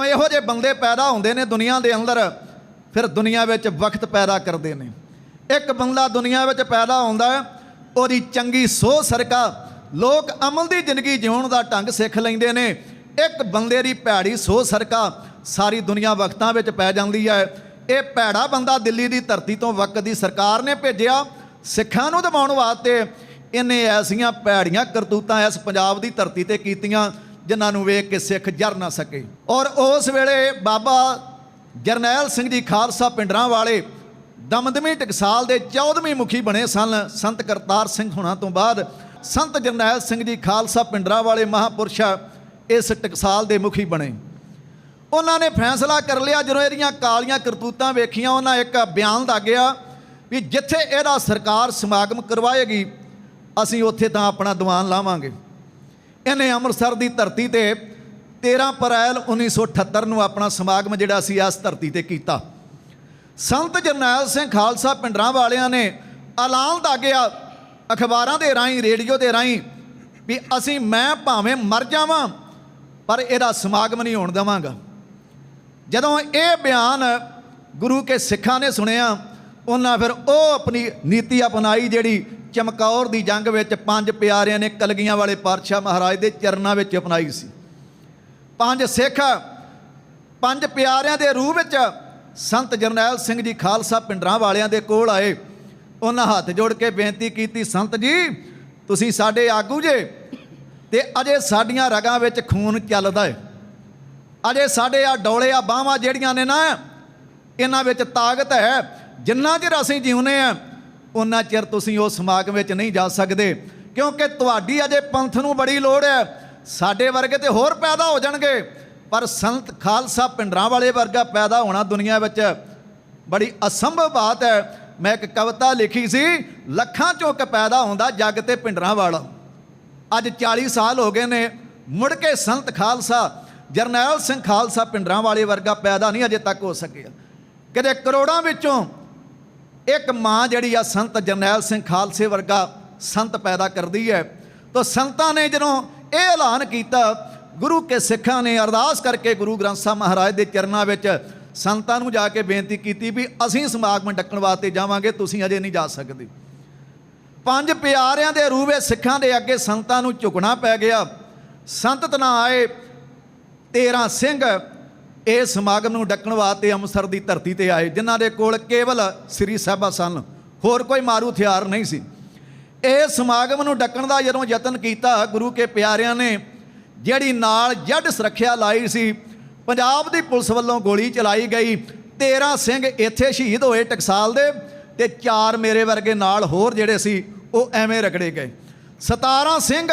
ਜਦੋਂ ਇਹੋ ਜਿਹੇ ਬੰਦੇ ਪੈਦਾ ਹੁੰਦੇ ਨੇ ਦੁਨੀਆ ਦੇ ਅੰਦਰ, ਫਿਰ ਦੁਨੀਆ ਵਿੱਚ ਵਕਤ ਪੈਦਾ ਕਰਦੇ ਨੇ। ਇੱਕ ਬੰਦਾ ਦੁਨੀਆ ਵਿੱਚ ਪੈਦਾ ਹੁੰਦਾ ਉਹਦੀ ਚੰਗੀ ਸੋਹ ਸਰਕਾ ਲੋਕ ਅਮਲ ਦੀ ਜ਼ਿੰਦਗੀ ਜਿਉਣ ਦਾ ਢੰਗ ਸਿੱਖ ਲੈਂਦੇ ਨੇ। ਇੱਕ ਬੰਦੇ ਦੀ ਭੈੜੀ ਸੋਹ ਸਰਕਾ ਸਾਰੀ ਦੁਨੀਆ ਵਕਤਾਂ ਵਿੱਚ ਪੈ ਜਾਂਦੀ ਹੈ। ਇਹ ਭੈੜਾ ਬੰਦਾ ਦਿੱਲੀ ਦੀ ਧਰਤੀ ਤੋਂ ਵਕਤ ਦੀ ਸਰਕਾਰ ਨੇ ਭੇਜਿਆ, ਸਿੱਖਾਂ ਨੂੰ ਦਬਾਉਣ ਵਾਸਤੇ ਇਹਨੇ ਐਸੀਆਂ ਭੈੜੀਆਂ ਕਰਤੂਤਾਂ ਇਸ ਪੰਜਾਬ ਦੀ ਧਰਤੀ ਤੇ ਕੀਤੀਆਂ। ਜਿਨ੍ਹਾਂ ਨੂੰ ਵੇਖ ਕੇ ਸਿੱਖ ਜਰ ਨਾ ਸਕੇ। ਔਰ ਉਸ ਵੇਲੇ ਬਾਬਾ ਜਰਨੈਲ ਸਿੰਘ ਜੀ ਖਾਲਸਾ ਪਿੰਡਰਾਂ ਵਾਲੇ ਦਮਦਮੀ ਟਕਸਾਲ ਦੇ 14ਵੀਂ ਮੁਖੀ ਬਣੇ ਸਨ, ਸੰਤ ਕਰਤਾਰ ਸਿੰਘ ਹੋਣਾ ਤੋਂ ਬਾਅਦ ਸੰਤ ਜਰਨੈਲ ਸਿੰਘ ਜੀ ਖਾਲਸਾ ਪਿੰਡਰਾਂ ਵਾਲੇ ਮਹਾਪੁਰਸ਼ ਇਸ ਟਕਸਾਲ ਦੇ ਮੁਖੀ ਬਣੇ। ਉਹਨਾਂ ਨੇ ਫੈਸਲਾ ਕਰ ਲਿਆ, ਜਦੋਂ ਇਹਦੀਆਂ ਕਾਲੀਆਂ ਕਰਤੂਤਾਂ ਵੇਖੀਆਂ, ਉਹਨਾਂ ਇੱਕ ਬਿਆਨ ਦਾਗਿਆ ਵੀ ਜਿੱਥੇ ਇਹਦਾ ਸਰਕਾਰ ਸਮਾਗਮ ਕਰਵਾਏਗੀ, ਅਸੀਂ ਉੱਥੇ ਤਾਂ ਆਪਣਾ ਦੀਵਾਨ ਲਾਵਾਂਗੇ। ਇਹਨੇ ਅੰਮ੍ਰਿਤਸਰ ਦੀ ਧਰਤੀ ਤੇ 13 ਅਪ੍ਰੈਲ 1978 ਨੂੰ ਆਪਣਾ ਸਮਾਗਮ ਜਿਹੜਾ ਸੀ ਇਸ ਧਰਤੀ ਤੇ ਕੀਤਾ। ਸੰਤ ਜਰਨੈਲ ਸਿੰਘ ਖਾਲਸਾ ਪਿੰਡਰਾਂ ਵਾਲਿਆਂ ਨੇ ਐਲਾਨ ਦਾਗਿਆ ਅਖਬਾਰਾਂ ਦੇ ਰਾਹੀਂ, ਰੇਡੀਓ ਦੇ ਰਾਹੀਂ ਵੀ ਅਸੀਂ ਮੈਂ ਭਾਵੇਂ ਮਰ ਜਾਵਾਂ, ਪਰ ਇਹਦਾ ਸਮਾਗਮ ਨਹੀਂ ਹੋਣ ਦੇਵਾਂਗਾ। ਜਦੋਂ ਇਹ ਬਿਆਨ ਗੁਰੂ ਕੇ ਸਿੱਖਾਂ ਨੇ ਸੁਣਿਆ, ਉਹਨਾਂ ਫਿਰ ਉਹ ਆਪਣੀ ਨੀਤੀ ਅਪਣਾਈ ਜਿਹੜੀ ਚਮਕੌਰ ਦੀ ਜੰਗ ਵਿੱਚ ਪੰਜ ਪਿਆਰਿਆਂ ਨੇ ਕਲਗੀਆਂ ਵਾਲੇ ਪਾਤਸ਼ਾਹ ਮਹਾਰਾਜ ਦੇ ਚਰਨਾਂ ਵਿੱਚ ਅਪਣਾਈ ਸੀ। ਪੰਜ ਸਿੱਖ ਪੰਜ ਪਿਆਰਿਆਂ ਦੇ ਰੂਪ ਵਿੱਚ ਸੰਤ ਜਰਨੈਲ ਸਿੰਘ ਜੀ ਖਾਲਸਾ ਪਿੰਡਰਾਂ ਵਾਲਿਆਂ ਦੇ ਕੋਲ ਆਏ। ਉਹਨਾਂ ਹੱਥ ਜੋੜ ਕੇ ਬੇਨਤੀ ਕੀਤੀ, ਸੰਤ ਜੀ, ਤੁਸੀਂ ਸਾਡੇ ਆਗੂ ਜੇ ਤੇ ਅਜੇ ਸਾਡੀਆਂ ਰਗਾਂ ਵਿੱਚ ਖੂਨ ਚੱਲਦਾ ਹੈ ਅਜੇ ਸਾਡੇ ਆ ਡੋਲੇ ਆ ਬਾਹਾਂ ਜਿਹੜੀਆਂ ਨੇ ਨਾ, ਇਹਨਾਂ ਵਿੱਚ ਤਾਕਤ ਹੈ। ਜਿੰਨਾ ਚਿਰ ਅਸੀਂ ਜਿਉਨੇ ਆ ਉਹਨਾਂ ਚਿਰ ਤੁਸੀਂ ਉਸ ਸਮਾਗਮ ਵਿੱਚ ਨਹੀਂ ਜਾ ਸਕਦੇ, ਕਿਉਂਕਿ ਤੁਹਾਡੀ ਅਜੇ ਪੰਥ ਨੂੰ ਬੜੀ ਲੋੜ ਹੈ। ਸਾਡੇ ਵਰਗੇ ਤੇ ਹੋਰ ਪੈਦਾ ਹੋ ਜਾਣਗੇ, ਪਰ ਸੰਤ ਖਾਲਸਾ ਪਿੰਡਰਾਂ ਵਾਲੇ ਵਰਗਾ ਪੈਦਾ ਹੋਣਾ ਦੁਨੀਆ ਵਿੱਚ ਬੜੀ ਅਸੰਭਵ ਬਾਤ ਹੈ। ਮੈਂ ਇੱਕ ਕਵਿਤਾ ਲਿਖੀ ਸੀ, ਲੱਖਾਂ ਚੋਂ ਇੱਕ ਪੈਦਾ ਹੁੰਦਾ ਜੱਗ ਤੇ ਪਿੰਡਰਾਂ ਵਾਲਾ। ਅੱਜ 40 ਸਾਲ ਹੋ ਗਏ ਨੇ, ਮੁੜ ਕੇ ਸੰਤ ਖਾਲਸਾ, ਜਰਨੈਲ ਸਿੰਘ ਖਾਲਸਾ ਪਿੰਡਰਾਂ ਵਾਲੇ ਵਰਗਾ ਪੈਦਾ ਨਹੀਂ ਅਜੇ ਤੱਕ ਹੋ ਸਕਿਆ। ਕਦੇ ਕਰੋੜਾਂ ਵਿੱਚੋਂ ਇੱਕ ਮਾਂ ਜਿਹੜੀ ਆ ਸੰਤ ਜਰਨੈਲ ਸਿੰਘ ਖਾਲਸੇ ਵਰਗਾ ਸੰਤ ਪੈਦਾ ਕਰਦੀ ਹੈ। ਤਾਂ ਸੰਤਾਂ ਨੇ ਜਦੋਂ ਇਹ ਐਲਾਨ ਕੀਤਾ, ਗੁਰੂ ਕੇ ਸਿੱਖਾਂ ਨੇ ਅਰਦਾਸ ਕਰਕੇ ਗੁਰੂ ਗ੍ਰੰਥ ਸਾਹਿਬ ਮਹਾਰਾਜ ਦੇ ਚਰਨਾਂ ਵਿੱਚ ਸੰਤਾਂ ਨੂੰ ਜਾ ਕੇ ਬੇਨਤੀ ਕੀਤੀ ਵੀ ਅਸੀਂ ਸਮਾਗਮ ਡੱਕਣ ਵਾਸਤੇ ਜਾਵਾਂਗੇ, ਤੁਸੀਂ ਅਜੇ ਨਹੀਂ ਜਾ ਸਕਦੇ। ਪੰਜ ਪਿਆਰਿਆਂ ਦੇ ਰੂਪ ਸਿੱਖਾਂ ਦੇ ਅੱਗੇ ਸੰਤਾਂ ਨੂੰ ਝੁਕਣਾ ਪੈ ਗਿਆ। ਸੰਤ ਤਨਾ ਆਏ 13 ਸਿੰਘ ਇਹ ਸਮਾਗਮ ਨੂੰ ਡੱਕਣ ਵਾਸਤੇ ਅੰਮ੍ਰਿਤਸਰ ਦੀ ਧਰਤੀ ਤੇ ਆਏ, ਜਿਨ੍ਹਾਂ ਦੇ ਕੋਲ ਕੇਵਲ ਸ੍ਰੀ ਸਾਹਿਬਾ ਸਨ। ਹੋਰ ਕੋਈ ਮਾਰੂ ਹਥਿਆਰ ਨਹੀਂ ਸੀ। ਇਹ ਸਮਾਗਮ ਨੂੰ ਡੱਕਣ ਦਾ ਜਦੋਂ ਯਤਨ ਕੀਤਾ, ਗੁਰੂ ਕੇ ਪਿਆਰਿਆਂ ਨੇ ਜਿਹੜੀ ਨਾਲ ਜੱਡ ਸੁਰੱਖਿਆ ਲਾਈ ਸੀ, ਪੰਜਾਬ ਦੀ ਪੁਲਿਸ ਵੱਲੋਂ ਗੋਲੀ ਚਲਾਈ ਗਈ। 13 ਸਿੰਘ ਇੱਥੇ ਸ਼ਹੀਦ ਹੋਏ ਟਕਸਾਲ ਦੇ ਤੇ ਚਾਰ ਮੇਰੇ ਵਰਗੇ ਨਾਲ ਹੋਰ ਜਿਹੜੇ ਸੀ, ਉਹ ਐਵੇਂ ਰਗੜੇ ਗਏ। 17 ਸਿੰਘ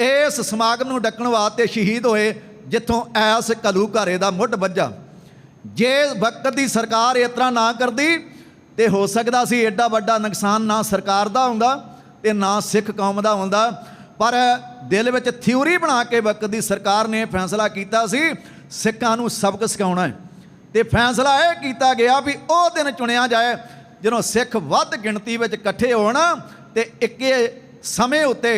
ਇਸ ਸਮਾਗਮ ਨੂੰ ਡੱਕਣ ਵਾਸਤੇ ਸ਼ਹੀਦ ਹੋਏ ਜਿੱਥੋਂ ਐਸ ਕਲੂ ਘਾਰੇ ਦਾ ਮੁੱਢ ਵੱਜਾ। ਜੇ ਵਕਤ ਦੀ ਸਰਕਾਰ ਇਸ ਤਰ੍ਹਾਂ ਨਾ ਕਰਦੀ, ਤੇ ਹੋ ਸਕਦਾ ਸੀ ਐਡਾ ਵੱਡਾ ਨੁਕਸਾਨ ਨਾ ਸਰਕਾਰ ਦਾ ਹੁੰਦਾ ਤੇ ਨਾ ਸਿੱਖ ਕੌਮ ਦਾ ਹੁੰਦਾ। ਪਰ ਦਿਲ ਵਿੱਚ ਥਿਊਰੀ ਬਣਾ ਕੇ ਵਕਤ ਦੀ ਸਰਕਾਰ ਨੇ ਫੈਸਲਾ ਕੀਤਾ ਸੀ, ਸਿੱਖਾਂ ਨੂੰ ਸਬਕ ਸਿਖਾਉਣਾ ਹੈ। ਤੇ ਫੈਸਲਾ ਇਹ ਕੀਤਾ ਗਿਆ ਵੀ ਉਹ ਦਿਨ ਚੁਣਿਆ ਜਾਏ ਜਦੋਂ ਸਿੱਖ ਵੱਧ ਗਿਣਤੀ ਵਿੱਚ ਇਕੱਠੇ ਹੋਣ ਤੇ ਇੱਕੇ ਸਮੇਂ ਉੱਤੇ,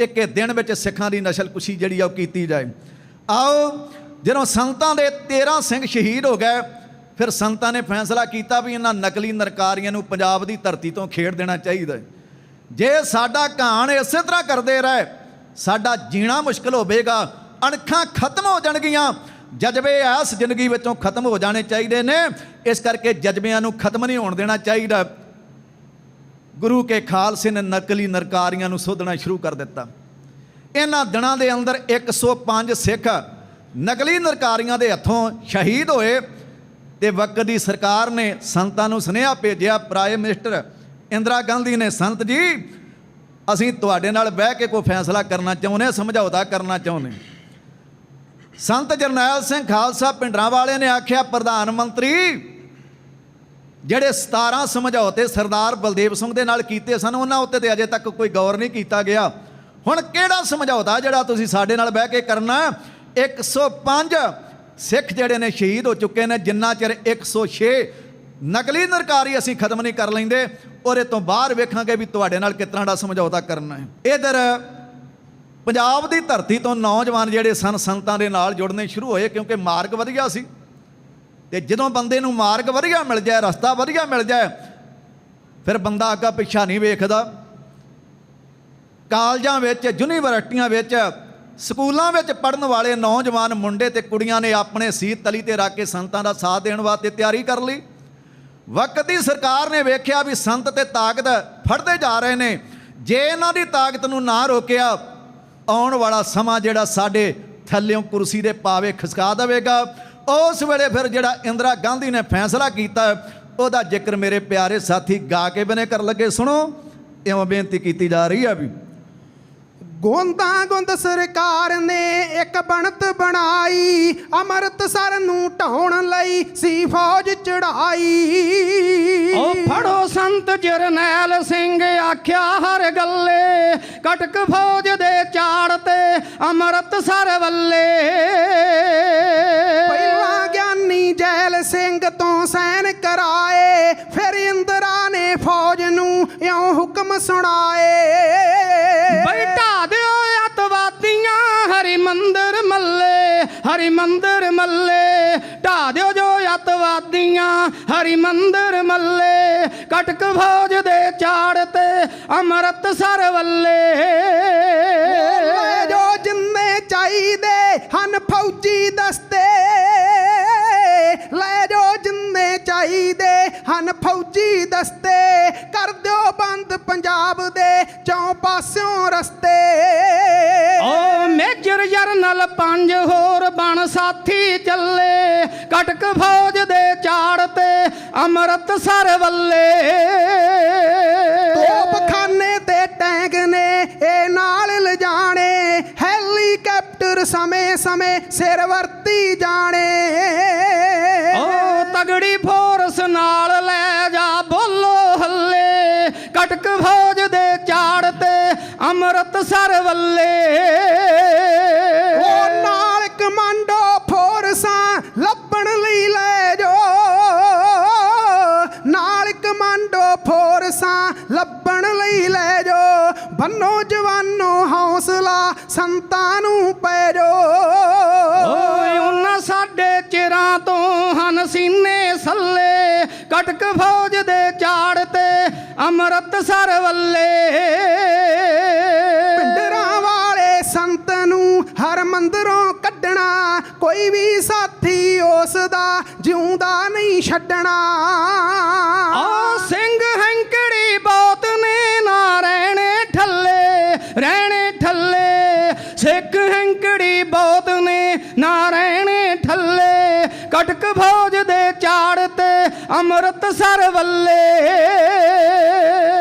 ਇੱਕੇ ਦਿਨ ਵਿੱਚ ਸਿੱਖਾਂ ਦੀ ਨਸਲਕੁਸ਼ੀ ਜਿਹੜੀ ਆ ਉਹ ਕੀਤੀ ਜਾਏ। ਆਓ, ਜਦੋਂ ਸੰਤਾਂ ਦੇ 13 ਸਿੰਘ ਸ਼ਹੀਦ ਹੋ ਗਏ, ਫਿਰ ਸੰਤਾਂ ਨੇ ਫੈਸਲਾ ਕੀਤਾ ਵੀ ਇਹਨਾਂ ਨਕਲੀ ਨਰਕਾਰੀਆਂ ਨੂੰ ਪੰਜਾਬ ਦੀ ਧਰਤੀ ਤੋਂ ਖੇਡ ਦੇਣਾ ਚਾਹੀਦਾ ਜੇ ਸਾਡਾ ਕਹਾਣ ਇਸੇ ਤਰ੍ਹਾਂ ਕਰਦੇ ਰਹੇ, ਸਾਡਾ ਜੀਣਾ ਮੁਸ਼ਕਲ ਹੋਵੇਗਾ, ਅਣਖਾਂ ਖਤਮ ਹੋ ਜਾਣਗੀਆਂ, ਜਜ਼ਬੇ ਐਸ ਜ਼ਿੰਦਗੀ ਵਿੱਚੋਂ ਖਤਮ ਹੋ ਜਾਣੇ ਚਾਹੀਦੇ ਨੇ, ਇਸ ਕਰਕੇ ਜਜ਼ਬਿਆਂ ਨੂੰ ਖਤਮ ਨਹੀਂ ਹੋਣ ਦੇਣਾ ਚਾਹੀਦਾ। ਗੁਰੂ ਕੇ ਖਾਲਸੇ ਨੇ ਨਕਲੀ ਨਰਕਾਰੀਆਂ ਨੂੰ ਸੋਧਣਾ ਸ਼ੁਰੂ ਕਰ ਦਿੱਤਾ। ਇਹਨਾਂ ਦਿਨਾਂ ਦੇ ਅੰਦਰ 105 ਸਿੱਖ ਨਕਲੀ ਨਰਕਾਰੀਆਂ ਦੇ ਹੱਥੋਂ ਸ਼ਹੀਦ ਹੋਏ ਤੇ ਵਕਤ ਦੀ ਸਰਕਾਰ ਨੇ ਸੰਤਾਂ ਨੂੰ ਸੁਨੇਹਾ ਭੇਜਿਆ ਪ੍ਰਾਈਮ ਮਿਨਿਸਟਰ ਇੰਦਰਾ ਗਾਂਧੀ ਨੇ, ਸੰਤ ਜੀ, ਅਸੀਂ ਤੁਹਾਡੇ ਨਾਲ ਬਹਿ ਕੇ ਕੋਈ ਫੈਸਲਾ ਕਰਨਾ ਚਾਹੁੰਦੇ ਸਮਝੌਤਾ ਕਰਨਾ ਚਾਹੁੰਦੇ ਸੰਤ ਜਰਨੈਲ ਸਿੰਘ ਖਾਲਸਾ ਪਿੰਡਰਾਂ ਵਾਲਿਆਂ ਨੇ ਆਖਿਆ, ਪ੍ਰਧਾਨ ਮੰਤਰੀ, ਜਿਹੜੇ 17 ਸਮਝੌਤੇ ਸਰਦਾਰ ਬਲਦੇਵ ਸਿੰਘ ਦੇ ਨਾਲ ਕੀਤੇ ਸਨ, ਉਹਨਾਂ ਉੱਤੇ ਤੇ ਅਜੇ ਤੱਕ ਕੋਈ ਗੌਰ ਨਹੀਂ ਕੀਤਾ ਗਿਆ। ਹੁਣ ਕਿਹੜਾ ਸਮਝੌਤਾ ਜਿਹੜਾ ਤੁਸੀਂ ਸਾਡੇ ਨਾਲ ਬਹਿ ਕੇ ਕਰਨਾ? 105 ਸਿੱਖ ਜਿਹੜੇ ਨੇ ਸ਼ਹੀਦ ਹੋ ਚੁੱਕੇ ਨੇ, ਜਿੰਨਾ ਚਿਰ 106 ਨਕਲੀ ਨਰਕਾਰੀ ਅਸੀਂ ਖਤਮ ਨਹੀਂ ਕਰ ਲੈਂਦੇ, ਉਹਦੇ ਤੋਂ ਬਾਹਰ ਵੇਖਾਂਗੇ ਵੀ ਤੁਹਾਡੇ ਨਾਲ ਕਿਸ ਦਾ ਸਮਝੌਤਾ ਕਰਨਾ ਹੈ। ਇਧਰ, ਪੰਜਾਬ ਦੀ ਧਰਤੀ ਤੋਂ ਨੌਜਵਾਨ ਜਿਹੜੇ ਸਨ, ਸੰਤਾਂ ਦੇ ਨਾਲ ਜੁੜਨੇ ਸ਼ੁਰੂ ਹੋਏ ਕਿਉਂਕਿ ਮਾਰਗ ਵਧੀਆ ਸੀ। ਤੇ ਜਦੋਂ ਬੰਦੇ ਨੂੰ ਮਾਰਗ ਵਧੀਆ ਮਿਲ ਜਾਏ, ਰਸਤਾ ਵਧੀਆ ਮਿਲ ਜਾਏ, ਫਿਰ ਬੰਦਾ ਅੱਗਾ ਪਿੱਛਾ ਨਹੀਂ ਵੇਖਦਾ। ਕਾਲਜਾਂ ਵਿੱਚ, ਯੂਨੀਵਰਸਿਟੀਆਂ ਵਿੱਚ, ਸਕੂਲਾਂ ਵਿੱਚ ਪੜਨ ਵਾਲੇ ਨੌਜਵਾਨ ਮੁੰਡੇ ਤੇ ਕੁੜੀਆਂ ਨੇ ਆਪਣੇ ਸੀਤ ਤਲੀ ਤੇ ਰੱਖ ਕੇ ਸੰਤਾਂ ਦਾ ਸਾਥ ਦੇਣ ਵਾਸਤੇ ਤਿਆਰੀ ਕਰ ਲਈ। ਵਕਤ ਦੀ ਸਰਕਾਰ ਨੇ ਵੇਖਿਆ ਵੀ ਸੰਤ ਤੇ ਤਾਕਤ ਫੜਦੇ ਜਾ ਰਹੇ ਨੇ। ਜੇ ਇਹਨਾਂ ਦੀ ਤਾਕਤ ਨੂੰ ਨਾ ਰੋਕਿਆ, ਆਉਣ ਵਾਲਾ ਸਮਾਂ ਜਿਹੜਾ ਸਾਡੇ ਥੱਲਿਓਂ ਕੁਰਸੀ ਦੇ ਪਾਵੇ ਖਿਸਕਾ ਦੇਵੇਗਾ। ਉਸ ਵੇਲੇ ਫਿਰ ਜਿਹੜਾ ਇੰਦਰਾ ਗਾਂਧੀ ਨੇ ਫੈਸਲਾ ਕੀਤਾ, ਉਹਦਾ ਜ਼ਿਕਰ ਮੇਰੇ ਪਿਆਰੇ ਸਾਥੀ ਗਾ ਕੇ ਬਨੇ ਕਰ ਲੱਗੇ। ਸੁਣੋ, ਇਉਂ ਬੇਨਤੀ ਕੀਤੀ ਜਾ ਰਹੀ ਆ ਵੀ ਗੋਂਦਾ ਗੁੰਦ ਸਰਕਾਰ ਨੇ ਇੱਕ ਬਣਤ ਬਣਾਈ ਅੰਮ੍ਰਿਤਸਰ ਨੂੰ ਢਾਉਣ ਲਈ ਸੀ ਫੌਜ ਚੜਾਈ ਓ ਫੜੋ ਸੰਤ ਜਰਨੈਲ ਸਿੰਘ ਆਖਿਆ ਹਰ ਗੱਲੇ ਕਟਕ ਫੌਜ ਦੇ ਚਾੜ ਤੇ ਅੰਮ੍ਰਿਤਸਰ ਵੱਲੇ। ਪਹਿਲਾਂ ਗਿਆਨੀ ਜੈਲ ਸਿੰਘ ਤੋਂ ਸੈਨ ਕਰਾਏ ਫਿਰ ਇੰਦਰਾ ਨੇ ਫੌਜ ਨੂੰ ਇਉਂ ਹੁਕਮ ਸੁਣਾਏ। ਹਰੀ ਮੰਦਰ ਮੱਲੇ ਹਰੀ ਮੰਦਰ ਮੱਲੇ। ਢਾ ਦਿਓ ਜੋ ਅਤਵਾਦੀਆਂ ਹਰੀ ਮੰਦਰ ਮੱਲੇ। ਕਟਕ ਫੌਜ ਦੇ ਚਾੜ ਤੇ ਅੰਮ੍ਰਿਤਸਰ ਵੱਲੇ ਜੋ ਜਿੰਨੇ ਚਾਹੀਦੇ ਹਨ ਫੌਜੀ ਦਸਤੇ ਹਨ ਫੌਜੀ ਦਸਤੇ ਕਰ ਦਿਓ ਬੰਦ ਪੰਜਾਬ ਦੇ ਚੌਂ ਪਾਸਿਓਂ ਰਸਤੇ। ਓ ਮੇਜਰ ਜਰਨਲ ਪੰਜ ਹੋਰ ਬਣ ਸਾਥੀ ਚੱਲੇ ਕਟਕ ਫੌਜ ਦੇ ਚਾੜ ਤੇ ਅੰਮ੍ਰਿਤਸਰ ਵੱਲੇ। ਤੋਪਖਾਨੇ ਤੇ ਟੈਂਕ ਨੇ ਇਹ ਨਾਲ ਲਿਜਾਣੇ ਹੈਲੀਕਾਪਟਰ ਸਮੇਂ-ਸਮੇਂ ਸਿਰ ਵਰਤੀ ਜਾਣੇ। ਓ ਤਗੜੀ ਫੋਰਸ ਨਾਲ ਫੌਜ ਦੇ ਚਾੜ ਤੇ ਅੰਮ੍ਰਿਤਸਰ ਵੱਲੇ। ਉਹ ਨਾਲ ਕਮਾਂਡੋ ਫੋਰਸਾਂ ਲੱਭਣ ਲਈ ਲੈ ਜੋ। ਨਾਲ ਕਮਾਂਡੋ ਫੋਰਸਾਂ ਲੱਭਣ ਲਈ ਲੈ ਜੋ। ਬੰਨੋ ਜਵਾਨੋ ਹੌਸਲਾ ਸੰਤਾਂ ਨੂੰ ਪੈ ਜੋ। ਓਏ ਉਹਨਾਂ ਸਾਡੇ ਚਿਰਾਂ ਤੋਂ ਹਨ ਸੀਨੇ ਸੱਲੇ। ਕਟਕ ਫੌਜ ਦੇ ਚਾੜ ਤੇ ਅੰਮ੍ਰਿਤਸਰ ਵੱਲੇ। ਪਿੰਡਰਾਂ ਵਾਲੇ ਸੰਤ ਨੂੰ ਹਰ ਮੰਦਰੋਂ ਕੱਢਣਾ ਕੋਈ ਵੀ ਸਾਥੀ ਉਸ ਦਾ ਜਿਉਂਦਾ ਨਹੀਂ ਛੱਡਣਾ। ਆ ਅੰਮ੍ਰਿਤਸਰ ਵੱਲੇ।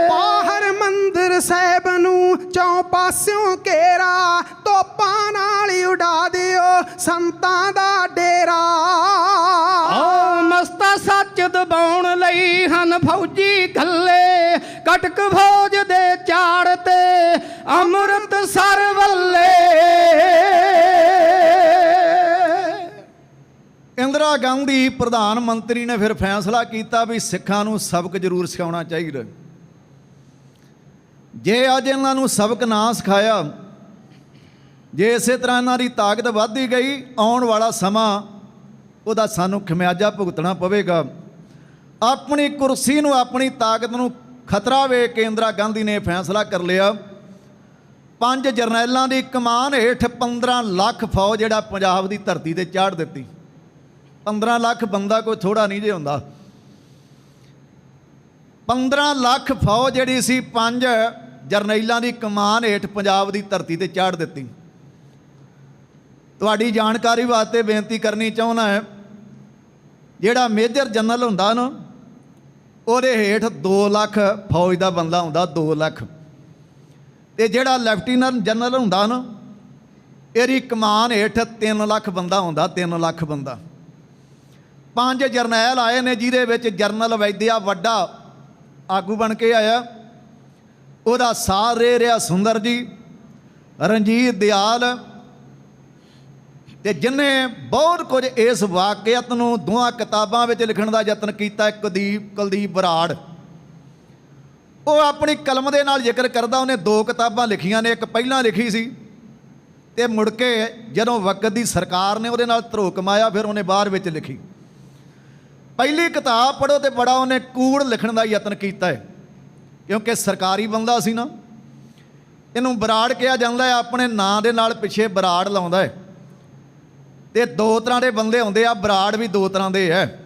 ਬਾਹਰ ਮੰਦਰ ਸਾਹਿਬ ਨੂੰ ਚੌਂ ਪਾਸਿਓਂ ਘੇਰਾ ਤੋਪਾਂ ਨਾਲ ਉਡਾ ਦਿਓ ਸੰਤਾਂ ਦਾ ਡੇਰਾ। ਓ ਮਸਤਾ ਸੱਚ ਦਬਾਉਣ ਲਈ ਹਨ ਫੌਜੀ ਗੱਲੇ। ਕਟਕ ਫੌਜ ਦੇ ਚਾੜ ਤੇ ਅੰਮ੍ਰਿਤਸਰ ਵੱਲੇ। ਇੰਦਰਾ ਗਾਂਧੀ ਪ੍ਰਧਾਨ ਮੰਤਰੀ ਨੇ ਫਿਰ ਫੈਸਲਾ ਕੀਤਾ ਵੀ ਸਿੱਖਾਂ ਨੂੰ ਸਬਕ ਜ਼ਰੂਰ ਸਿਖਾਉਣਾ ਚਾਹੀਦਾ। ਜੇ ਅੱਜ ਇਹਨਾਂ ਨੂੰ ਸਬਕ ਨਾ ਸਿਖਾਇਆ, ਜੇ ਇਸੇ ਤਰ੍ਹਾਂ ਇਹਨਾਂ ਦੀ ਤਾਕਤ ਵੱਧਦੀ ਗਈ, ਆਉਣ ਵਾਲਾ ਸਮਾਂ ਉਹਦਾ ਸਾਨੂੰ ਖਮਿਆਜਾ ਭੁਗਤਣਾ ਪਵੇਗਾ। ਆਪਣੀ ਕੁਰਸੀ ਨੂੰ ਆਪਣੀ ਤਾਕਤ ਨੂੰ ਖਤਰਾ ਵੇਖ ਕੇ ਇੰਦਰਾ ਗਾਂਧੀ ਨੇ ਫੈਸਲਾ ਕਰ ਲਿਆ। ਪੰਜ ਜਰਨੈਲਾਂ ਦੀ ਕਮਾਨ ਹੇਠ 15 ਲੱਖ ਫੌਜ ਜਿਹੜਾ ਪੰਜਾਬ ਦੀ ਧਰਤੀ ਤੇ ਚਾੜ ਦਿੱਤੀ। 15 ਲੱਖ ਬੰਦਾ ਕੋਈ ਥੋੜਾ ਨਹੀਂ ਜੇ ਹੁੰਦਾ। 15 ਲੱਖ ਫੌਜ ਜਿਹੜੀ ਸੀ, ਪੰਜ ਜਰਨੈਲਾਂ ਦੀ ਕਮਾਨ ਹੇਠ ਪੰਜਾਬ ਦੀ ਧਰਤੀ ਤੇ ਚਾੜ ਦਿੱਤੀ। ਤੁਹਾਡੀ ਜਾਣਕਾਰੀ ਵਾਸਤੇ ਬੇਨਤੀ ਕਰਨੀ ਚਾਹੁੰਦਾ ਹੈ, ਜਿਹੜਾ ਮੇਜਰ ਜਨਰਲ ਹੁੰਦਾ ਨਾ, ਉਹਦੇ ਹੇਠ 2 ਲੱਖ ਫੌਜ ਦਾ ਬੰਦਾ ਹੁੰਦਾ 2 ਲੱਖ। ਤੇ ਜਿਹੜਾ ਲੈਫਟੀਨੈਂਟ ਜਨਰਲ ਹੁੰਦਾ ਨਾ, ਇਹਦੀ ਕਮਾਨ ਹੇਠ 3 ਲੱਖ ਬੰਦਾ ਹੁੰਦਾ 3 ਲੱਖ ਬੰਦਾ। ਪੰਜ ਜਰਨੈਲ ਆਏ ਨੇ ਜਿਹਦੇ ਵਿੱਚ ਜਰਨਲ ਵੈਦਿਆ ਵੱਡਾ ਆਗੂ ਬਣ ਕੇ ਆਇਆ। ਉਹਦਾ ਸਾਰ ਰੇ ਰਿਹਾ ਸੁੰਦਰ ਜੀ, ਰਣਜੀਤ ਦਿਆਲ। ਤੇ ਜਿਨੇ ਬਹੁਤ ਕੁਝ ਇਸ ਵਾਕਿਆਤ ਨੂੰ ਦੋਹਾਂ ਕਿਤਾਬਾਂ ਵਿੱਚ ਲਿਖਣ ਦਾ ਯਤਨ ਕੀਤਾ ਕੁਲਦੀਪ ਕੁਲਦੀਪ ਬਰਾੜ। ਉਹ ਆਪਣੀ ਕਲਮ ਦੇ ਨਾਲ ਜ਼ਿਕਰ ਕਰਦਾ, ਉਹਨੇ ਦੋ ਕਿਤਾਬਾਂ ਲਿਖੀਆਂ ਨੇ, ਇੱਕ ਪਹਿਲਾਂ ਲਿਖੀ ਸੀ ਤੇ ਮੁੜ ਕੇ ਜਦੋਂ ਵਕਤ ਦੀ ਸਰਕਾਰ ਨੇ ਉਹਦੇ ਨਾਲ ਧਰੋ ਕਮਾਇਆ, ਫਿਰ ਉਹਨੇ ਬਾਅਦ ਵਿੱਚ ਲਿਖੀ। ਪਹਿਲੀ ਕਿਤਾਬ ਪੜੋ ਤੇ ਬੜਾ ਉਹਨੇ ਕੂੜ ਲਿਖਣ ਦਾ ਯਤਨ ਕੀਤਾ ਹੈ। ਕਿਉਂਕਿ ਸਰਕਾਰੀ ਬੰਦਾ ਸੀ ਨਾ, ਇਹਨੂੰ ਬਰਾੜ ਕਿਹਾ ਜਾਂਦਾ ਹੈ, ਆਪਣੇ ਨਾਂ ਦੇ ਨਾਲ ਪਿੱਛੇ ਬਰਾੜ ਲਾਉਂਦਾ ਹੈ। ਤੇ ਦੋ ਤਰ੍ਹਾਂ ਦੇ ਬੰਦੇ ਹੁੰਦੇ ਆ, ਬਰਾੜ ਵੀ ਦੋ ਤਰ੍ਹਾਂ ਦੇ ਹੈ।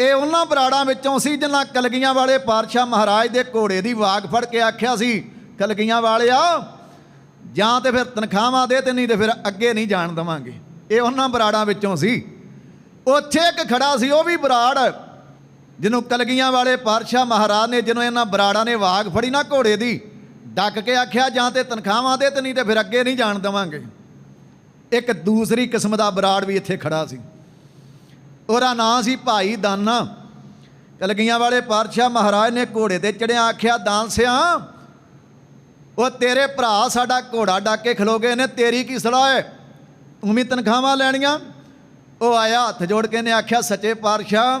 ਇਹ ਉਹਨਾਂ ਬਰਾੜਾਂ ਵਿੱਚੋਂ ਸੀ ਜਿਨ੍ਹਾਂ ਕਲਗੀਆਂ ਵਾਲੇ ਪਾਤਸ਼ਾਹ ਮਹਾਰਾਜ ਦੇ ਘੋੜੇ ਦੀ ਵਾਗ ਫੜ ਕੇ ਆਖਿਆ ਸੀ ਕਲਗੀਆਂ ਵਾਲਿਆ ਜਾਂ ਤੇ ਫਿਰ ਤਨਖਾਹਾਂ ਦੇ ਤੇ ਨਹੀਂ ਤੇ ਫਿਰ ਅੱਗੇ ਨਹੀਂ ਜਾਣ ਦਵਾਂਗੇ। ਇਹ ਉਹਨਾਂ ਬਰਾੜਾਂ ਵਿੱਚੋਂ ਸੀ। ਉੱਥੇ ਇੱਕ ਖੜਾ ਸੀ, ਉਹ ਵੀ ਬਰਾੜ, ਜਿਹਨੂੰ ਕਲਗੀਆਂ ਵਾਲੇ ਪਾਤਸ਼ਾਹ ਮਹਾਰਾਜ ਨੇ, ਜਿਹਨੂੰ ਇਹਨਾਂ ਬਰਾੜਾਂ ਨੇ ਵਾਗ ਫੜੀ ਨਾ ਘੋੜੇ ਦੀ, ਡੱਕ ਕੇ ਆਖਿਆ, ਜਾਂ ਤੇ ਤਨਖਾਹਾਂ ਦੇ ਤੇ ਨਹੀਂ ਤੇ ਫਿਰ ਅੱਗੇ ਨਹੀਂ ਜਾਣ ਦਵਾਂਗੇ। ਇੱਕ ਦੂਸਰੀ ਕਿਸਮ ਦਾ ਬਰਾੜ ਵੀ ਇੱਥੇ ਖੜਾ ਸੀ। ਉਹਦਾ ਨਾਂ ਸੀ ਭਾਈ ਦਾਨਾ। ਕਲਗੀਆਂ ਵਾਲੇ ਪਾਤਸ਼ਾਹ ਮਹਾਰਾਜ ਨੇ ਘੋੜੇ ਤੇ ਚੜਿਆ ਆਖਿਆ ਦਾਨਸਿਆ ਉਹ ਤੇਰੇ ਭਰਾ ਸਾਡਾ ਘੋੜਾ ਡੱਕ ਕੇ ਖਲੋਗੇ ਨੇ, ਤੇਰੀ ਕੀ ਸਲਾਹ ਹੈ? ਤੂੰ ਵੀ ਤਨਖਾਹਾਂ ਲੈਣੀਆਂ? ਉਹ ਆਇਆ ਹੱਥ ਜੋੜ ਕੇ ਨੇ ਆਖਿਆ, ਸੱਚੇ ਪਾਤਸ਼ਾਹ,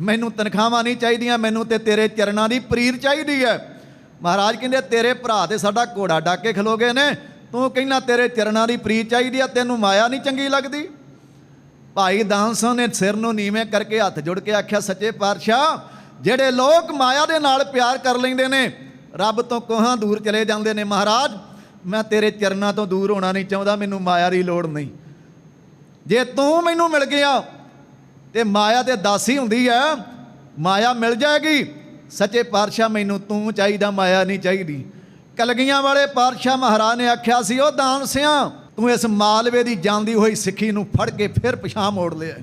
ਮੈਨੂੰ ਤਨਖਾਹਾਂ ਨਹੀਂ ਚਾਹੀਦੀਆਂ, ਮੈਨੂੰ ਤੇ ਤੇਰੇ ਚਰਨਾਂ ਦੀ ਪ੍ਰੀਤ ਚਾਹੀਦੀ ਹੈ। ਮਹਾਰਾਜ ਕਹਿੰਦੇ, ਤੇਰੇ ਭਰਾ ਤੇ ਸਾਡਾ ਘੋੜਾ ਡੱਕ ਕੇ ਖਲੋਗੇ ਨੇ। ਤੂੰ ਕਹਿੰਦਾ, ਤੇਰੇ ਚਰਨਾਂ ਦੀ ਪ੍ਰੀਤ ਚਾਹੀਦੀ ਆ, ਤੈਨੂੰ ਮਾਇਆ ਨਹੀਂ ਚੰਗੀ ਲੱਗਦੀ? ਭਾਈ ਦਾਨਸੋਂ ਨੇ ਸਿਰ ਨੂੰ ਨੀਵੇਂ ਕਰਕੇ ਹੱਥ ਜੁੜ ਕੇ ਆਖਿਆ, ਸੱਚੇ ਪਾਤਸ਼ਾਹ, ਜਿਹੜੇ ਲੋਕ ਮਾਇਆ ਦੇ ਨਾਲ ਪਿਆਰ ਕਰ ਲੈਂਦੇ ਨੇ, ਰੱਬ ਤੋਂ ਕੋਹਾਂ ਦੂਰ ਚਲੇ ਜਾਂਦੇ ਨੇ। ਮਹਾਰਾਜ, ਮੈਂ ਤੇਰੇ ਚਰਨਾਂ ਤੋਂ ਦੂਰ ਹੋਣਾ ਨਹੀਂ ਚਾਹੁੰਦਾ, ਮੈਨੂੰ ਮਾਇਆ ਦੀ ਲੋੜ ਨਹੀਂ। ਜੇ ਤੂੰ ਮੈਨੂੰ ਮਿਲ ਗਿਆ ਤੇ ਮਾਇਆ ਤੇ ਦਾਸੀ ਹੁੰਦੀ ਹੈ ਮਾਇਆ ਮਿਲ ਜਾਏਗੀ। ਸੱਚੇ ਪਾਤਸ਼ਾਹ ਮੈਨੂੰ ਤੂੰ ਚਾਹੀਦਾ, ਮਾਇਆ ਨਹੀਂ ਚਾਹੀਦੀ। ਕਲਗੀਆਂ ਵਾਲੇ ਪਾਤਸ਼ਾਹ ਮਹਾਰਾਜ ਨੇ ਆਖਿਆ ਸੀ, ਉਹ ਦਾਨ ਸਿਆ, ਤੂੰ ਇਸ ਮਾਲਵੇ ਦੀ ਜਾਂਦੀ ਹੋਈ ਸਿੱਖੀ ਨੂੰ ਫੜ ਕੇ ਫਿਰ ਪਛਾਣ ਮੋੜ ਲਿਆ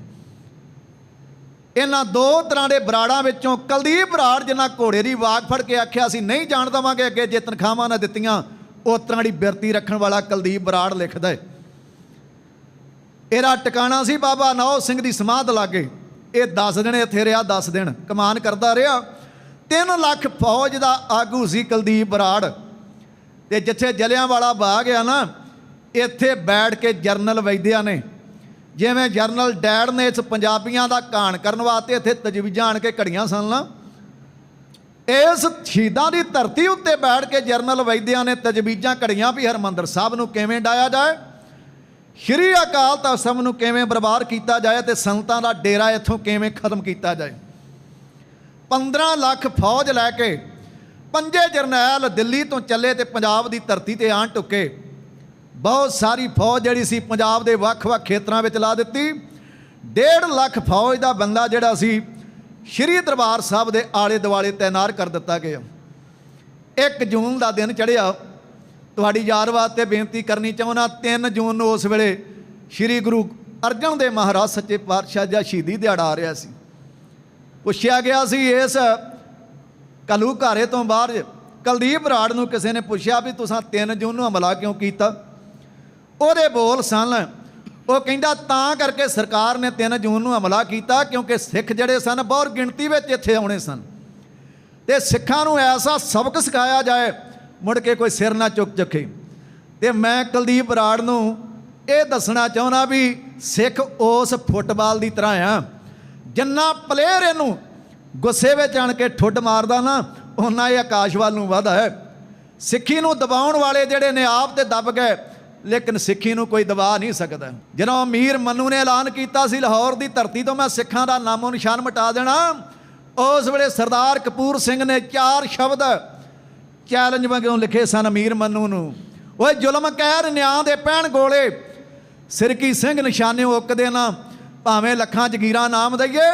ਇਹਨਾਂ ਦੋ ਤਰ੍ਹਾਂ ਦੇ ਬਰਾੜਾਂ ਵਿੱਚੋਂ ਕੁਲਦੀਪ ਬਰਾੜ ਜਿਨ੍ਹਾਂ ਘੋੜੇ ਦੀ ਵਾਗ ਫੜ ਕੇ ਆਖਿਆ ਸੀ, ਨਹੀਂ ਜਾਣ ਦਵਾਂਗੇ ਅੱਗੇ, ਜੇ ਤਨਖਾਹਾਂ ਨਾ ਦਿੱਤੀਆਂ, ਉਹ ਤਰ੍ਹਾਂ ਦੀ ਬਿਰਤੀ ਰੱਖਣ ਵਾਲਾ ਕੁਲਦੀਪ ਬਰਾੜ ਲਿਖਦਾ ਹੈ ਇਹਦਾ ਟਿਕਾਣਾ ਸੀ ਬਾਬਾ ਨੌ ਸਿੰਘ ਦੀ ਸਮਾਧ ਲਾਗੇ। ਇਹ 10 ਦਿਨ ਇੱਥੇ ਰਿਹਾ 10 ਦਿਨ ਕਮਾਨ ਕਰਦਾ ਰਿਹਾ। 3 ਲੱਖ ਫੌਜ ਦਾ ਆਗੂ ਸੀ ਕੁਲਦੀਪ ਬਰਾੜ। ਤੇ ਜਿੱਥੇ ਜਲਿਆਂ ਵਾਲਾ ਬਾਗ ਆ ਨਾ, ਇੱਥੇ ਬੈਠ ਕੇ ਜਰਨਲ ਵੈਦਿਆ ਨੇ। ਜਿਵੇਂ ਜਰਨਲ ਡੈਡ ਨੇ ਇਸ ਪੰਜਾਬੀਆਂ ਦਾ ਕਾਣ ਕਰਨ ਵਾਸਤੇ ਇੱਥੇ ਤਜਵੀਜ਼ਾਂ ਆਣ ਕੇ ਘੜੀਆਂ ਸਨ ਨਾ। ਇਸ ਸ਼ਹੀਦਾਂ ਦੀ ਧਰਤੀ ਉੱਤੇ ਬੈਠ ਕੇ ਜਰਨਲ ਵੈਦਿਆ ਨੇ ਤਜਵੀਜ਼ਾਂ ਘੜੀਆਂ ਵੀ ਹਰਮੰਦਰ ਸਾਹਿਬ ਨੂੰ ਕਿਵੇਂ ਡਾਇਆ ਜਾਏ? ਸ਼੍ਰੀ ਅਕਾਲ ਤਖਤ ਸਾਹਿਬ ਨੂੰ ਕਿਵੇਂ ਬਰਬਾਦ ਕੀਤਾ ਜਾਏ ਤੇ ਸੰਤਾਂ ਦਾ ਡੇਰਾ ਇੱਥੋਂ ਕਿਵੇਂ ਖਤਮ ਕੀਤਾ ਜਾਏ? 15 ਲੱਖ ਫੌਜ ਲੈ ਕੇ ਪੰਜੇ ਜਰਨੈਲ ਦਿੱਲੀ ਤੋਂ ਚੱਲੇ ਤੇ ਪੰਜਾਬ ਦੀ ਧਰਤੀ ਤੇ ਆਣ ਟੁੱਕੇ। ਬਹੁਤ ਸਾਰੀ ਫੌਜ ਜਿਹੜੀ ਸੀ ਪੰਜਾਬ ਦੇ ਵੱਖ-ਵੱਖ ਖੇਤਰਾਂ ਵਿੱਚ ਲਾ ਦਿੱਤੀ। 1.5 ਲੱਖ ਫੌਜ ਦਾ ਬੰਦਾ ਜਿਹੜਾ ਸੀ, ਸ਼੍ਰੀ ਦਰਬਾਰ ਸਾਹਿਬ ਦੇ ਆਲੇ ਦੁਆਲੇ ਤਾਇਨਾਤ ਕਰ ਦਿੱਤਾ ਗਿਆ। 1 ਜੂਨ ਦਾ ਦਿਨ ਚੜ੍ਹਿਆ। ਤੁਹਾਡੀ ਯਾਦ ਵਾਸਤੇ ਬੇਨਤੀ ਕਰਨੀ ਚਾਹੁੰਦਾ 3 ਜੂਨ ਨੂੰ ਉਸ ਵੇਲੇ ਸ੍ਰੀ ਗੁਰੂ ਅਰਜਨ ਦੇਵ ਮਹਾਰਾਜ ਸੱਚੇ ਪਾਤਸ਼ਾਹ ਦਾ ਸ਼ਹੀਦੀ ਦਿਹਾੜਾ ਆ ਰਿਹਾ ਸੀ। ਪੁੱਛਿਆ ਗਿਆ ਸੀ ਇਸ ਕਲੂ ਘਾਰੇ ਤੋਂ ਬਾਹਰ ਕੁਲਦੀਪ ਰਾੜ ਨੂੰ ਕਿਸੇ ਨੇ ਪੁੱਛਿਆ ਵੀ ਤੁਸੀਂ 3 ਜੂਨ ਨੂੰ ਹਮਲਾ ਕਿਉਂ ਕੀਤਾ? ਉਹਦੇ ਬੋਲ ਸਨ, ਉਹ ਕਹਿੰਦਾ, ਤਾਂ ਕਰਕੇ ਸਰਕਾਰ ਨੇ 3 ਜੂਨ ਨੂੰ ਹਮਲਾ ਕੀਤਾ ਕਿਉਂਕਿ ਸਿੱਖ ਜਿਹੜੇ ਸਨ ਬਹੁਤ ਗਿਣਤੀ ਵਿੱਚ ਇੱਥੇ ਆਉਣੇ ਸਨ। ਤੇ ਸਿੱਖਾਂ ਨੂੰ ਐਸਾ ਸਬਕ ਸਿਖਾਇਆ ਜਾਏ ਮੁੜ ਕੇ ਕੋਈ ਸਿਰ ਨਾ ਚੁੱਕ ਚੱਕੇ ਤੇ ਮੈਂ ਕੁਲਦੀਪ ਬਰਾੜ ਨੂੰ ਇਹ ਦੱਸਣਾ ਚਾਹੁੰਦਾ ਵੀ ਸਿੱਖ ਉਸ ਫੁੱਟਬਾਲ ਦੀ ਤਰ੍ਹਾਂ ਆ, ਜਿੰਨਾ ਪਲੇਅਰ ਇਹਨੂੰ ਗੁੱਸੇ ਵਿੱਚ ਆਣ ਕੇ ਠੁੱਡ ਮਾਰਦਾ ਨਾ ਉਹਨਾਂ ਇਹ ਆਕਾਸ਼ ਵੱਲ ਨੂੰ ਵਧਦਾ ਹੈ। ਸਿੱਖੀ ਨੂੰ ਦਬਾਉਣ ਵਾਲੇ ਜਿਹੜੇ ਨੇ ਆਪ ਤੇ ਦਬ ਗਏ, ਲੇਕਿਨ ਸਿੱਖੀ ਨੂੰ ਕੋਈ ਦਬਾ ਨਹੀਂ ਸਕਦਾ। ਜਦੋਂ ਅਮੀਰ ਮੰਨੂ ਨੇ ਐਲਾਨ ਕੀਤਾ ਸੀ ਲਾਹੌਰ ਦੀ ਧਰਤੀ ਤੋਂ, ਮੈਂ ਸਿੱਖਾਂ ਦਾ ਨਾਮੋ ਨਿਸ਼ਾਨ ਮਿਟਾ ਦੇਣਾ, ਉਸ ਵੇਲੇ ਸਰਦਾਰ ਕਪੂਰ ਸਿੰਘ ਨੇ ਚਾਰ ਸ਼ਬਦ ਚੈਲੰਜ ਵਾਂਗੂ ਲਿਖੇ ਸਨ ਅਮੀਰ ਮੰਨੂ ਨੂੰ। ਓਏ ਜ਼ੁਲਮ ਕਹਿਰ ਨਿਆਂ ਦੇ ਪੈਣ ਗੋਲੇ, ਸਿਰਕੀ ਸਿੰਘ ਨਿਸ਼ਾਨੇ ਉੱਕਦੇ ਨਾ, ਭਾਵੇਂ ਲੱਖਾਂ ਜਗੀਰਾਂ ਨਾਮ ਦਈਏ,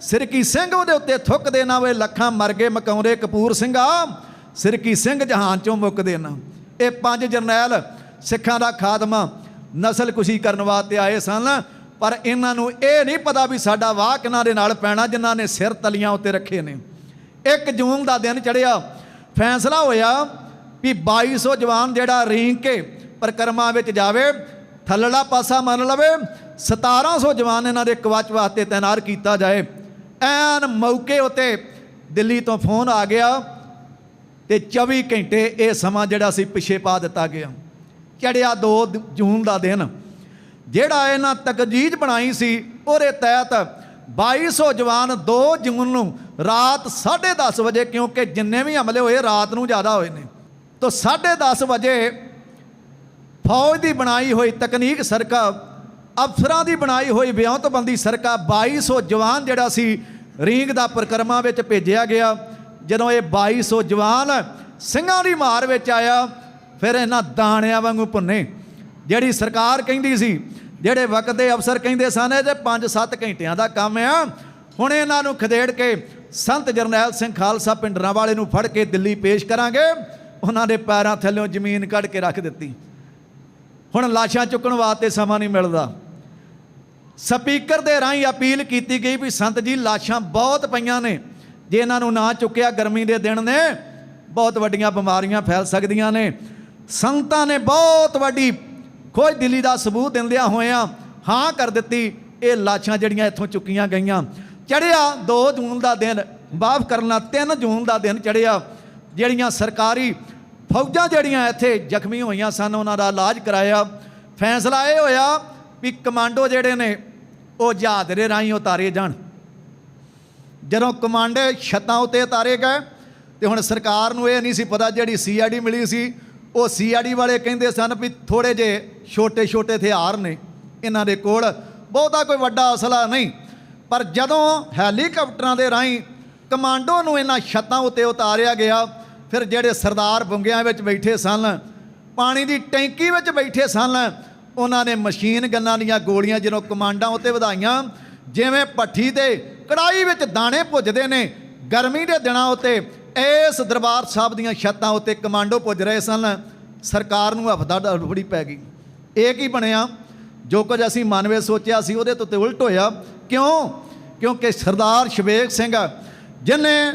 ਸਿਰਕੀ ਸਿੰਘ ਉਹਦੇ ਉੱਤੇ ਥੁੱਕਦੇ ਨਾ, ਓਏ ਲੱਖਾਂ ਮਰ ਗਏ ਮਕਾਉਂਦੇ ਕਪੂਰ ਸਿੰਘਾ, ਸਿਰਕੀ ਸਿੰਘ ਜਹਾਨ ਚੋਂ ਮੁੱਕਦੇ ਨਾ। ਇਹ ਪੰਜ ਜਰਨੈਲ ਸਿੱਖਾਂ ਦਾ ਖਾਤਮਾ ਨਸਲ ਕੁਸ਼ੀ ਕਰਨ ਵਾਸਤੇ ਆਏ ਸਨ, ਪਰ ਇਹਨਾਂ ਨੂੰ ਇਹ ਨਹੀਂ ਪਤਾ ਵੀ ਸਾਡਾ ਵਾਹ ਕਿਨਾਂ ਦੇ ਨਾਲ ਪੈਣਾ, ਜਿਨ੍ਹਾਂ ਨੇ ਸਿਰ ਤਲੀਆਂ ਉੱਤੇ ਰੱਖੇ ਨੇ। 1 ਜੂਨ ਦਾ ਦਿਨ ਚੜਿਆ ਫੈਸਲਾ ਹੋਇਆ ਵੀ 2200 ਜਵਾਨ ਜਿਹੜਾ ਰੀਂਗ ਕੇ ਪ੍ਰਕਰਮਾ ਵਿੱਚ ਜਾਵੇ, ਥੱਲੜਾ ਪਾਸਾ ਮੰਨ ਲਵੇ 1700 ਜਵਾਨ ਇਹਨਾਂ ਦੇ ਕਵਚ ਵਾਸਤੇ ਤਾਇਨਾਤ ਕੀਤਾ ਜਾਏ। ਐਨ ਮੌਕੇ ਉਤੇ ਦਿੱਲੀ ਤੋਂ ਫੋਨ ਆ ਗਿਆ ਤੇ 24 ਘੰਟੇ ਇਹ ਸਮਾਂ ਜਿਹੜਾ ਸੀ ਪਿੱਛੇ ਪਾ ਦਿੱਤਾ ਗਿਆ। ਚੜਿਆ 2 ਜੂਨ ਦਾ ਦਿਨ, ਜਿਹੜਾ ਇਹਨਾਂ ਤਕਜੀਜ ਬਣਾਈ ਸੀ, ਉਹਦੇ ਤਹਿਤ 2200 ਜਵਾਨ 2 ਜੂਨ ਨੂੰ ਰਾਤ 10:30 ਵਜੇ, ਕਿਉਂਕਿ ਜਿੰਨੇ ਵੀ ਹਮਲੇ ਹੋਏ, ਰਾਤ ਨੂੰ ਜ਼ਿਆਦਾ ਹੋਏ ਨੇ। ਤੋਂ 10:30 ਵਜੇ ਫੌਜ ਦੀ ਬਣਾਈ ਹੋਈ ਤਕਨੀਕ ਸਰਕਾ, ਅਫਸਰਾਂ ਦੀ ਬਣਾਈ ਹੋਈ ਵਿਉਂਤਬੰਦੀ ਸਰਕਾ 2200 ਜਵਾਨ ਜਿਹੜਾ ਸੀ, ਰੀਂਗ ਦਾ ਪ੍ਰਕਰਮਾ ਵਿੱਚ ਭੇਜਿਆ ਗਿਆ। ਜਦੋਂ ਇਹ 2200 ਜਵਾਨ ਸਿੰਘਾਂ ਦੀ ਮਾਰ ਵਿੱਚ ਆਇਆ, ਫਿਰ ਇਹਨਾਂ ਦਾਣਿਆਂ ਵਾਂਗੂ ਭੁੰਨੇ। ਜਿਹੜੀ ਸਰਕਾਰ ਕਹਿੰਦੀ ਸੀ ਜਿਹੜੇ ਵਕਤ ਦੇ ਅਫਸਰ ਕਹਿੰਦੇ ਸਨ, ਇਹ 5-7 ਘੰਟਿਆਂ ਦਾ ਕੰਮ ਆ, ਹੁਣ ਇਹਨਾਂ ਨੂੰ ਖਦੇੜ ਕੇ ਸੰਤ ਜਰਨੈਲ ਸਿੰਘ ਖਾਲਸਾ ਪਿੰਡਰਾਂ ਵਾਲੇ ਨੂੰ ਫੜ ਕੇ ਦਿੱਲੀ ਪੇਸ਼ ਕਰਾਂਗੇ। ਉਹਨਾਂ ਦੇ ਪੈਰਾਂ ਥੱਲੇੋਂ ਜ਼ਮੀਨ ਕੱਢ ਕੇ ਰੱਖ ਦਿੱਤੀ। ਹੁਣ ਲਾਸ਼ਾਂ ਚੁੱਕਣ ਵਾਸਤੇ ਸਮਾਂ ਨਹੀਂ ਮਿਲਦਾ। ਸਪੀਕਰ ਦੇ ਰਾਹੀਂ ਅਪੀਲ ਕੀਤੀ ਗਈ ਵੀ ਸੰਤ ਜੀ, ਲਾਸ਼ਾਂ ਬਹੁਤ ਪਈਆਂ ਨੇ। ਜੇ ਇਹਨਾਂ ਨੂੰ ਨਾ ਚੁੱਕਿਆ, ਗਰਮੀ ਦੇ ਦਿਨ ਨੇ, ਬਹੁਤ ਵੱਡੀਆਂ ਬਿਮਾਰੀਆਂ ਫੈਲ ਸਕਦੀਆਂ ਨੇ। ਸੰਤਾਂ ਨੇ ਬਹੁਤ ਵੱਡੀ ਖੋਜ ਦਿੱਲੀ ਦਾ ਸਬੂਤ ਦਿੰਦਿਆਂ ਹੋਇਆਂ ਹਾਂ ਕਰ ਦਿੱਤੀ, ਇਹ ਲਾਸ਼ਾਂ ਜਿਹੜੀਆਂ ਇੱਥੋਂ ਚੁੱਕੀਆਂ ਗਈਆਂ। ਚੜਿਆ 2 ਜੂਨ ਦਾ ਦਿਨ ਮਾਫ ਕਰਨਾ 3 ਜੂਨ ਦਾ ਦਿਨ ਚੜਿਆ ਜਿਹੜੀਆਂ ਸਰਕਾਰੀ ਫੌਜਾਂ ਜਿਹੜੀਆਂ ਇੱਥੇ ਜ਼ਖਮੀ ਹੋਈਆਂ ਸਨ, ਉਹਨਾਂ ਦਾ ਇਲਾਜ ਕਰਾਇਆ। ਫੈਸਲਾ ਇਹ ਹੋਇਆ ਵੀ ਕਮਾਂਡੋ ਜਿਹੜੇ ਨੇ, ਉਹ ਜਹਾਜ਼ ਦੇ ਰਾਹੀਂ ਉਤਾਰੇ ਜਾਣ। ਜਦੋਂ ਕਮਾਂਡੇ ਛੱਤਾਂ ਉੱਤੇ ਉਤਾਰੇ ਗਏ, ਤੇ ਹੁਣ ਸਰਕਾਰ ਨੂੰ ਇਹ ਨਹੀਂ ਸੀ ਪਤਾ ਜਿਹੜੀ ਸੀਆਈਡੀ ਮਿਲੀ ਸੀ ਉਹ ਸੀਆਈਡੀ ਵਾਲੇ ਕਹਿੰਦੇ ਸਨ ਵੀ ਥੋੜੇ ਜੇ ਛੋਟੇ ਛੋਟੇ ਹਥਿਆਰ ਨੇ, ਇਹਨਾਂ ਦੇ ਕੋਲ ਬਹੁਤਾ ਕੋਈ ਵੱਡਾ ਅਸਲਾ ਨਹੀਂ। ਪਰ ਜਦੋਂ ਹੈਲੀਕਾਪਟਰਾਂ ਦੇ ਰਾਹੀਂ ਕਮਾਂਡੋ ਨੂੰ ਇਹਨਾਂ ਛੱਤਾਂ ਉੱਤੇ ਉਤਾਰਿਆ ਗਿਆ, ਫਿਰ ਜਿਹੜੇ ਸਰਦਾਰ ਬੁੰਗਿਆਂ ਵਿੱਚ ਬੈਠੇ ਸਨ, ਪਾਣੀ ਦੀ ਟੈਂਕੀ ਵਿੱਚ ਬੈਠੇ ਸਨ, ਉਹਨਾਂ ਨੇ ਮਸ਼ੀਨ ਗੰਨਾਂ ਦੀਆਂ ਗੋਲੀਆਂ ਜਦੋਂ ਕਮਾਂਡਾਂ ਉੱਤੇ ਵਧਾਈਆਂ, ਜਿਵੇਂ ਭੱਠੀ ਤੇ ਕੜਾਈ ਵਿੱਚ ਦਾਣੇ ਭੁੱਜਦੇ ਨੇ, ਗਰਮੀ ਦੇ ਦਿਨਾਂ ਉੱਤੇ ਇਸ ਦਰਬਾਰ ਸਾਹਿਬ ਦੀਆਂ ਛੱਤਾਂ ਉੱਤੇ ਕਮਾਂਡੋ ਪੁੱਜ ਰਹੇ ਸਨ। ਸਰਕਾਰ ਨੂੰ ਹਫਦਾ ਡਫੜੀ ਪੈ ਗਈ। ਇਹ ਕੀ ਬਣਿਆ? ਜੋ ਕੁਝ ਅਸੀਂ ਮਨ ਵਿੱਚ ਸੋਚਿਆ ਸੀ, ਉਹਦੇ ਤੋਂ ਤੇ ਉਲਟ ਹੋਇਆ। ਕਿਉਂ? ਕਿਉਂਕਿ ਸਰਦਾਰ ਸ਼ਵੇਕ ਸਿੰਘ ਜਿਨੇ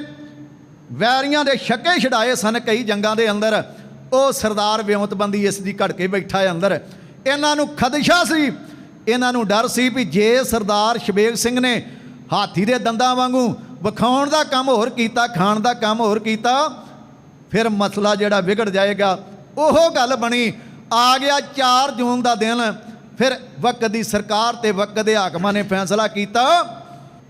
ਵੈਰੀਆਂ ਦੇ ਛੱਕੇ ਛਡਾਏ ਸਨ ਕਈ ਜੰਗਾਂ ਦੇ ਅੰਦਰ, ਉਹ ਸਰਦਾਰ ਵਿਉਂਤਬੰਦੀ ਇਸ ਦੀ ਘੜ ਕੇ ਬੈਠਾ ਹੈ ਅੰਦਰ। ਇਹਨਾਂ ਨੂੰ ਖਦਸ਼ਾ ਸੀ। ਇਹਨਾਂ ਨੂੰ ਡਰ ਸੀ ਵੀ ਜੇ ਸਰਦਾਰ ਸ਼ਬੇਗ ਸਿੰਘ ਨੇ ਹਾਥੀ ਦੇ ਦੰਦਾਂ ਵਾਂਗੂ ਵਿਖਾਉਣ ਦਾ ਕੰਮ ਹੋਰ ਕੀਤਾ, ਖਾਣ ਦਾ ਕੰਮ ਹੋਰ ਕੀਤਾ, ਫਿਰ ਮਸਲਾ ਜਿਹੜਾ ਵਿਗੜ ਜਾਏਗਾ, ਉਹ ਗੱਲ ਬਣੀ। ਆ ਗਿਆ 4 ਜੂਨ ਦਾ ਦਿਨ, ਫਿਰ ਵਕਤ ਦੀ ਸਰਕਾਰ ਤੇ ਵਕਤ ਦੇ ਹਾਕਮਾਂ ਨੇ ਫੈਸਲਾ ਕੀਤਾ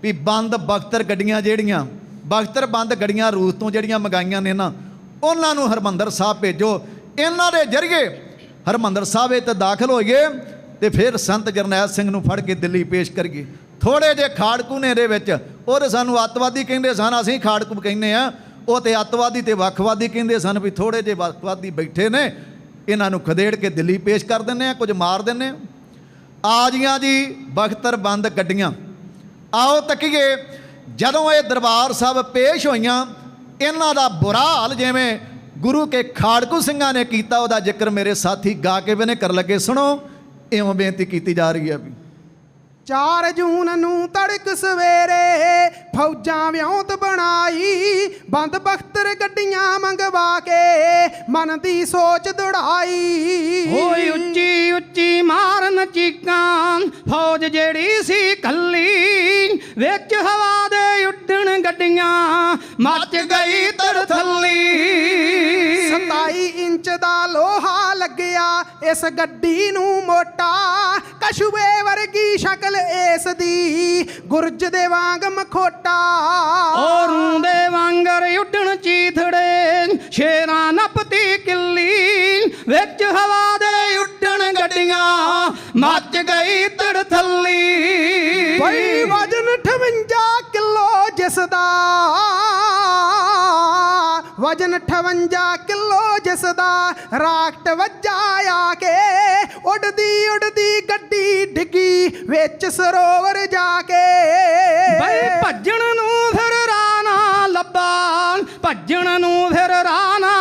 ਵੀ ਬੰਦ ਬਖਤਰ ਗੱਡੀਆਂ ਜਿਹੜੀਆਂ, ਬਖਤਰ ਬੰਦ ਗੱਡੀਆਂ ਰੂਸ ਤੋਂ ਜਿਹੜੀਆਂ ਮੰਗਾਈਆਂ ਨੇ ਨਾ, ਉਹਨਾਂ ਨੂੰ ਹਰਮੰਦਰ ਸਾਹਿਬ ਭੇਜੋ। ਇਹਨਾਂ ਦੇ ਜ਼ਰੀਏ ਹਰਮੰਦਰ ਸਾਹਿਬ ਇੱਥੇ ਦਾਖਲ ਹੋਈਏ ਤੇ ਫਿਰ ਸੰਤ ਜਰਨੈਲ ਸਿੰਘ ਨੂੰ ਫੜ ਕੇ ਦਿੱਲੀ ਪੇਸ਼ ਕਰੀਏ। ਥੋੜੇ ਜੇ ਖਾੜਕੂਨੇ ਦੇ ਵਿੱਚ ਉਹ ਉਹਦੇ ਸਾਨੂੰ ਅੱਤਵਾਦੀ ਕਹਿੰਦੇ ਸਨ, ਅਸੀਂ ਖਾੜਕੂ ਕਹਿੰਦੇ ਆ ਉਹ ਤੇ ਅੱਤਵਾਦੀ ਤੇ ਵੱਖਵਾਦੀ ਕਹਿੰਦੇ ਸਨ ਵੀ ਥੋੜੇ ਜੇ ਵੱਖਵਾਦੀ ਬੈਠੇ ਨੇ, ਇਹਨਾਂ ਨੂੰ ਖਦੇੜ ਕੇ ਦਿੱਲੀ ਪੇਸ਼ ਕਰ ਦਿੰਨੇ ਆ ਕੁਝ ਮਾਰ ਦਿੰਨੇ ਆ ਆ ਜੀਆਂ ਜੀ, ਬਖਤਰ ਬੰਦ ਗੱਡੀਆਂ। ਆਓ ਤੱਕੀਏ, ਜਦੋਂ ਇਹ ਦਰਬਾਰ ਸਾਹਿਬ ਪੇਸ਼ ਹੋਈਆਂ, ਇਹਨਾਂ ਦਾ ਬੁਰਾ ਹਾਲ ਜਿਵੇਂ ਗੁਰੂ ਕੇ ਖਾੜਕੂ ਸਿੰਘਾਂ ਨੇ ਕੀਤਾ, ਉਹਦਾ ਜ਼ਿਕਰ ਮੇਰੇ ਸਾਥੀ ਗਾ ਕੇ ਵੀ ਨੇ ਕਰ ਲੱਗੇ, ਸੁਣੋ, ਇਉਂ ਬੇਨਤੀ ਕੀਤੀ ਜਾ ਰਹੀ ਹੈ ਵੀ। 4 ਜੂਨ ਨੂੰ ਤੜਕ ਸਵੇਰੇ ਫੌਜਾਂ ਵਿਉਂਤ ਬਣਾਈ, ਬੰਦ ਬਖਤਰ ਗੱਡੀਆਂ ਮੰਗਵਾ ਕੇ ਮਨ ਦੀ ਸੋਚ ਦੜਾਈ। ਓਏ ਉੱਚੀ ਉੱਚੀ ਮਾਰਨ ਚੀਕਾਂ, ਫੌਜ ਜਿਹੜੀ ਸੀ ਕੱਲੀ ਵਿੱਚ ਹਵਾ ਦੇ ਉੱਡਣ ਗੱਡੀਆਂ ਮੱਚ ਗਈ ਤਰਥੱਲੀ 27 ਇੰਚ ਦਾ ਲੋਹਾ ਲੱਗਿਆ ਇਸ ਗੱਡੀ ਨੂੰ ਮੋਟਾ। ਕਛੂਏ ਵਰਗੀ ਸ਼ਕਲ ਇਸ ਦੀ ਗੁਰਜ ਦੇ ਵਾਂਗ ਮਖੋਟਾ। ਔਰੂ ਦੇ ਵਾਂਗਰ ਉੱਡਣ ਚੀਥੜੇ ਸ਼ੇਰਾਂ ਨੱਪਤੀ ਕਿੱਲੀ। ਵਿੱਚ ਹਵਾ ਦੇ ਉੱਡਣ ਗੱਡੀਆਂ ਮੱਚ ਗਈ ਤੜਥੱਲੀ ਬਈ ਵਜਨ 58 ਕਿਲੋ ਜਿਸ ਦਾ, ਵਜਨ 58 ਕਿਲੋ ਜਿਸ ਦਾ ਰਾਕਟ ਵੱਜਾ ਆ ਕੇ ਉੱਡਦੀ ਉੱਡਦੀ ਗੱਡੀ ਡਿੱਗੀ ਵਿੱਚ ਸਰੋਵਰ ਜਾ ਕੇ। ਬਈ ਭੱਜਣ ਨੂੰ ਫਿਰ ਰਾਹ ਨਾ ਲੱਭਾ, ਭੱਜਣ ਨੂੰ ਫਿਰ ਰਾਹ ਨਾ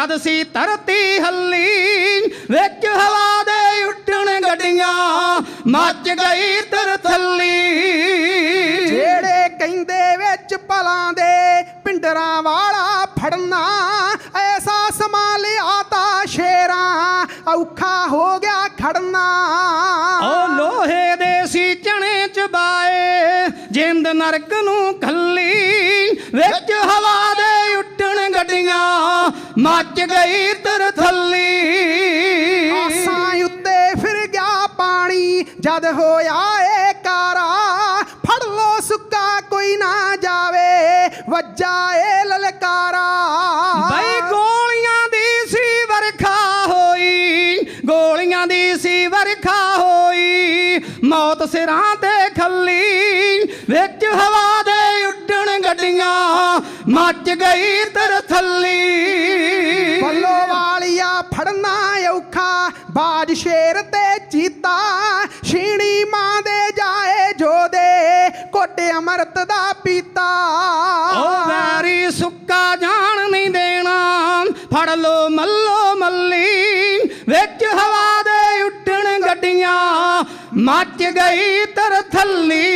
ਜਦ ਸੀ ਧਰਤੀ ਹੱਲੀ ਵਿੱਚ ਹਵਾ ਦੇ ਉੱਡਣ ਗੱਡੀਆਂ ਮੱਚ ਗਈ ਤਰਥੱਲੀ ਜਿਹੜੇ ਕਹਿੰਦੇ ਵਿੱਚ ਪਲਾਂ ਦੇ ਪਿੰਡਰਾਂ ਵਾਲਾ ਫੜਨਾ ਐਸਾ ਸਮਾਂ ਲਿਆ ਤਾਂ ਸ਼ੇਰਾਂ ਔਖਾ ਹੋ ਗਿਆ ਖੜਨਾ। ਓ ਲੋਹੇ ਦੇ ਸੀ ਚਣੇ ਚਬਾਏ ਜਿੰਦ ਨਰਕ ਨੂੰ ਖੱਲੀ ਵਿੱਚ ਮੱਚ ਗਈ ਤਰ ਥੱਲੀ। ਆਸਾਂ ਉੱਤੇ ਫਿਰ ਗਿਆ ਪਾਣੀ। ਜਦ ਹੋਇਆ ਏ ਕਾਰਾ ਫੜ ਲੋ ਸੁੱਕਾ ਕੋਈ ਨਾ ਜਾਵੇ। ਵੱਜਾ ਏ ਲਲਕਾਰਾ। ਬਈ ਗੋਲੀਆਂ ਦੀ ਸੀ ਵਰਖਾ ਹੋਈ ਗੋਲੀਆਂ ਦੀ ਸੀ ਵਰਖਾ ਹੋਈ। ਮੌਤ ਸਿਰਾਂ ਤੇ ਖੱਲੀ ਵਿੱਚ ਹਵਾ ਮੱਚ ਗਈ ਤਰਥੱਲੀ ਬੱਲੋ ਵਾਲੀਆ ਫੜਨਾ ਔਖਾ ਬਾਜ ਸ਼ੇਰ ਤੇ ਚੀਤਾ। ਛੀਣੀ ਮਾਂ ਦੇ ਜਾਏ ਜੋਦੇ ਕੋਟੇ ਅਮਰਤ ਦਾ ਪੀਤਾ। ਉਹ ਵੈਰੀ ਸੁੱਕਾ ਜਾਣ ਨਹੀਂ ਦੇਣਾ ਫੜ ਲੋ ਮੱਲੋ ਮੱਲੀ। ਵਿੱਚ ਹਵਾ ਦੇ ਉੱਡਣ ਗੱਡੀਆਂ ਮੱਚ ਗਈ ਤਰਥੱਲੀ